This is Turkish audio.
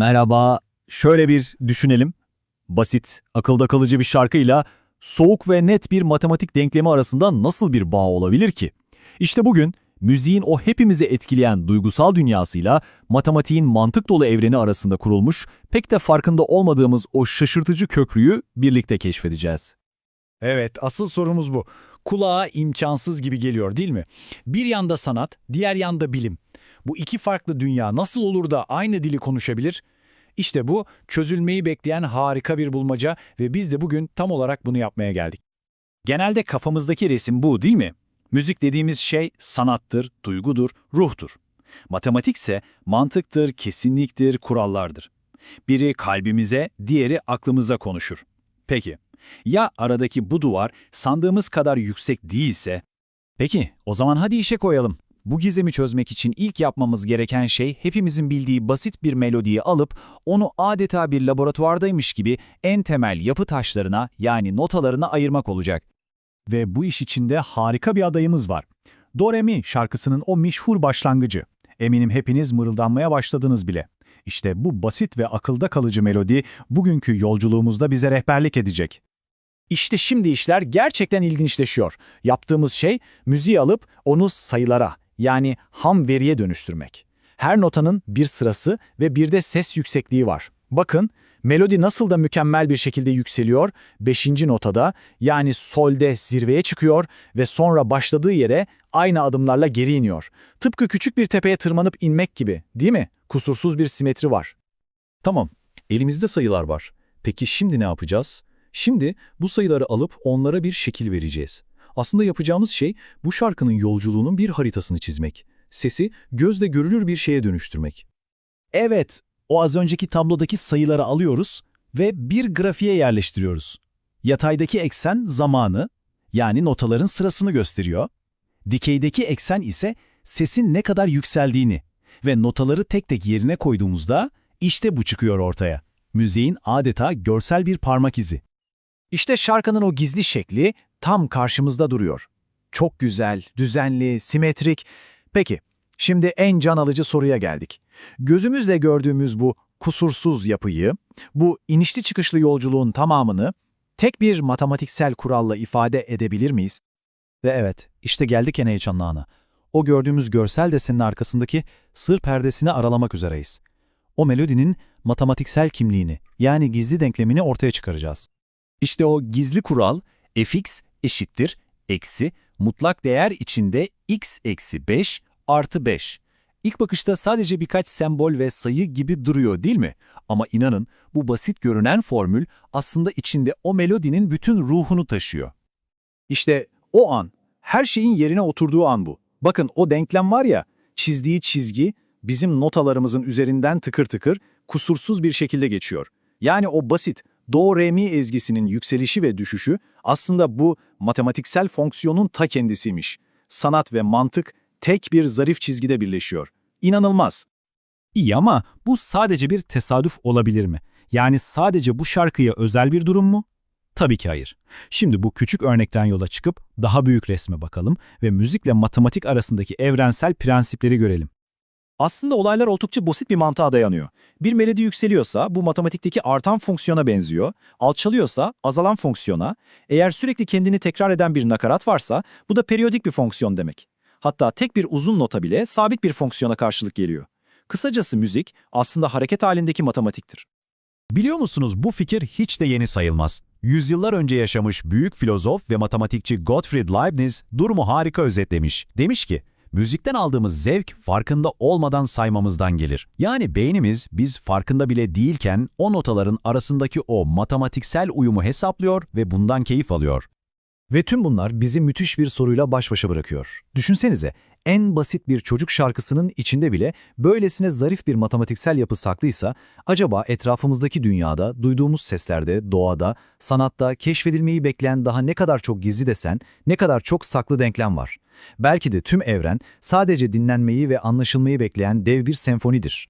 Merhaba. Şöyle bir düşünelim. Basit, akılda kalıcı bir şarkıyla soğuk ve net bir matematik denklemi arasında nasıl bir bağ olabilir ki? İşte bugün müziğin o hepimizi etkileyen duygusal dünyasıyla matematiğin mantık dolu evreni arasında kurulmuş, pek de farkında olmadığımız o şaşırtıcı köprüyü birlikte keşfedeceğiz. Evet, asıl sorumuz bu. Kulağa imkansız gibi geliyor değil mi? Bir yanda sanat, diğer yanda bilim. Bu iki farklı dünya nasıl olur da aynı dili konuşabilir? İşte bu çözülmeyi bekleyen harika bir bulmaca ve biz de bugün tam olarak bunu yapmaya geldik. Genelde kafamızdaki resim bu değil mi? Müzik dediğimiz şey sanattır, duygudur, ruhtur. Matematik ise mantıktır, kesinliktir, kurallardır. Biri kalbimize, diğeri aklımıza konuşur. Peki, ya aradaki bu duvar sandığımız kadar yüksek değilse? Peki, o zaman hadi işe koyalım. Bu gizemi çözmek için ilk yapmamız gereken şey hepimizin bildiği basit bir melodiyi alıp onu adeta bir laboratuvardaymış gibi en temel yapı taşlarına yani notalarına ayırmak olacak. Ve bu iş içinde harika bir adayımız var. Do şarkısının o meşhur başlangıcı. Eminim hepiniz mırıldanmaya başladınız bile. İşte bu basit ve akılda kalıcı melodi bugünkü yolculuğumuzda bize rehberlik edecek. İşte şimdi işler gerçekten ilginçleşiyor. Yaptığımız şey müziği alıp onu sayılara yani ham veriye dönüştürmek. Her notanın bir sırası ve bir de ses yüksekliği var. Bakın melodi nasıl da mükemmel bir şekilde yükseliyor. Beşinci notada yani solde zirveye çıkıyor ve sonra başladığı yere aynı adımlarla geri iniyor. Tıpkı küçük bir tepeye tırmanıp inmek gibi değil mi? Kusursuz bir simetri var. Tamam, elimizde sayılar var. Peki şimdi ne yapacağız? Şimdi bu sayıları alıp onlara bir şekil vereceğiz. Aslında yapacağımız şey bu şarkının yolculuğunun bir haritasını çizmek. Sesi gözle görülür bir şeye dönüştürmek. Evet, o az önceki tablodaki sayıları alıyoruz ve bir grafiğe yerleştiriyoruz. Yataydaki eksen zamanı, yani notaların sırasını gösteriyor. Dikeydeki eksen ise sesin ne kadar yükseldiğini ve notaları tek tek yerine koyduğumuzda işte bu çıkıyor ortaya. Müziğin adeta görsel bir parmak izi. İşte şarkının o gizli şekli tam karşımızda duruyor. Çok güzel, düzenli, simetrik. Peki, şimdi en can alıcı soruya geldik. Gözümüzle gördüğümüz bu kusursuz yapıyı, bu inişli çıkışlı yolculuğun tamamını tek bir matematiksel kuralla ifade edebilir miyiz? Ve evet, işte geldik en heyecanlı ana. O gördüğümüz görsel desenin arkasındaki sır perdesini aralamak üzereyiz. O melodinin matematiksel kimliğini, yani gizli denklemini ortaya çıkaracağız. İşte o gizli kural, fx eşittir, eksi, mutlak değer içinde x eksi 5 artı 5. İlk bakışta sadece birkaç sembol ve sayı gibi duruyor değil mi? Ama inanın bu basit görünen formül aslında içinde o melodinin bütün ruhunu taşıyor. İşte o an, her şeyin yerine oturduğu an bu. Bakın o denklem var ya, çizdiği çizgi bizim notalarımızın üzerinden tıkır tıkır kusursuz bir şekilde geçiyor. Yani o basit do, re, mi ezgisinin yükselişi ve düşüşü aslında bu matematiksel fonksiyonun ta kendisiymiş. Sanat ve mantık tek bir zarif çizgide birleşiyor. İnanılmaz. İyi ama bu sadece bir tesadüf olabilir mi? Yani sadece bu şarkıya özel bir durum mu? Tabii ki hayır. Şimdi bu küçük örnekten yola çıkıp daha büyük resme bakalım ve müzikle matematik arasındaki evrensel prensipleri görelim. Aslında olaylar oldukça basit bir mantığa dayanıyor. Bir melodi yükseliyorsa bu matematikteki artan fonksiyona benziyor, alçalıyorsa azalan fonksiyona, eğer sürekli kendini tekrar eden bir nakarat varsa bu da periyodik bir fonksiyon demek. Hatta tek bir uzun nota bile sabit bir fonksiyona karşılık geliyor. Kısacası müzik aslında hareket halindeki matematiktir. Biliyor musunuz bu fikir hiç de yeni sayılmaz. Yüzyıllar önce yaşamış büyük filozof ve matematikçi Gottfried Leibniz durumu harika özetlemiş. Demiş ki, müzikten aldığımız zevk farkında olmadan saymamızdan gelir. Yani beynimiz biz farkında bile değilken o notaların arasındaki o matematiksel uyumu hesaplıyor ve bundan keyif alıyor. Ve tüm bunlar bizi müthiş bir soruyla baş başa bırakıyor. Düşünsenize, en basit bir çocuk şarkısının içinde bile böylesine zarif bir matematiksel yapı saklıysa, acaba etrafımızdaki dünyada, duyduğumuz seslerde, doğada, sanatta keşfedilmeyi bekleyen daha ne kadar çok gizli desen, ne kadar çok saklı denklem var? Belki de tüm evren sadece dinlenmeyi ve anlaşılmayı bekleyen dev bir senfonidir.